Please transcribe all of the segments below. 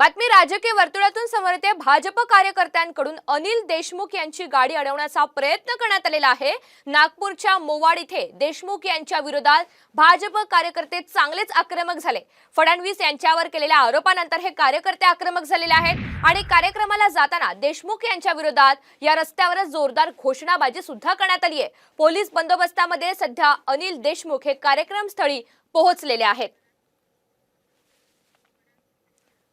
बातमी राजकीय वर्तुळातून समोर येते. भाजप कार्यकर्त्यांकडून अनिल देशमुख यांची गाडी अडवण्याचा प्रयत्न करण्यात आलेला आहे. नागपूरच्या मोवाड इथे देशमुख यांच्या विरोधात भाजप कार्यकर्ते चांगलेच आक्रमक झाले. फडणवीस यांच्यावर केलेल्या आरोपानंतर हे कार्यकर्ते आक्रमक झालेले आहेत. आणि कार्यक्रमाला जाताना देशमुख यांच्या विरोधात या रस्त्यावरच जोरदार घोषणाबाजी सुद्धा करण्यात आली आहे. पोलीस बंदोबस्तामध्ये सध्या अनिल देशमुख हे कार्यक्रमस्थळी पोहोचलेले आहेत.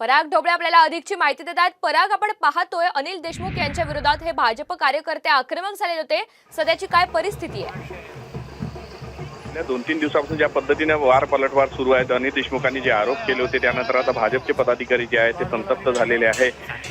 पराग ढोबळे आपल्याला अधिकची माहिती देतात. पराग आपण पाहतोय अनिल देशमुख यांच्या विरोधात हे भाजप कार्यकर्ते आक्रमक झालेले होते. सध्याची काय परिस्थिती आहे? गेल्या दोन तीन दिवसापासून ज्या पद्धतीने वार पलटवार सुरू आहेत अनिल देशमुखांनी जे आरोप केले होते त्यानंतर आता भाजपचे पदाधिकारी जे आहेत ते संतप्त झालेले आहे.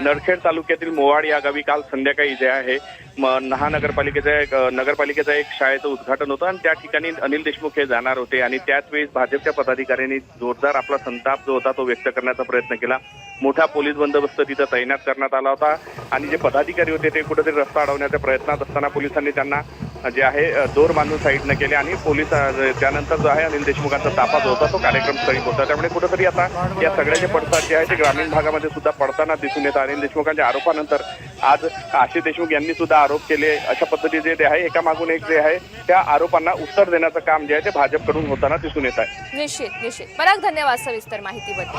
नरखेड तालुक्यातील मोवाड या गावी काल संध्याकाळी जे आहे म- महानगरपालिकेचा एक नगरपालिकेचा एक शाळेचं उद्घाटन होतं आणि त्या ठिकाणी अनिल देशमुख हे जाणार होते आणि त्याच वेळेस भाजपच्या पदाधिकाऱ्यांनी जोरदार आपला संताप जो होता तो व्यक्त करण्याचा प्रयत्न केला. मोठा पोलीस बंदोबस्त तिथं तैनात करण्यात आला होता आणि जे पदाधिकारी होते ते कुठेतरी रस्ता अडवण्याच्या प्रयत्नात असताना पोलिसांनी त्यांना जे आहे दोर बांधून साईडनं केले आणि पोलीस त्यानंतर जो आहे अनिल देशमुखांचा ताफा जो होता तो कार्यक्रम स्थळी होता. त्यामुळे कुठंतरी आता या सगळ्याचे पडसाद जे आहे ते ग्रामीण भागामध्ये सुद्धा पडताना दिसून येतात. अनिल देशमुखांच्या आरोपानंतर आज आशिष देशमुख यांनी सुद्धा आरोप केले. अशा पद्धतीचे जे आहे एका मागून एक जे आहे त्या आरोपांना उत्तर देण्याचं काम जे आहे ते भाजपकडून होताना दिसून येत आहे. निश्चित निश्चित. पराग धन्यवाद सविस्तर माहितीबद्दल.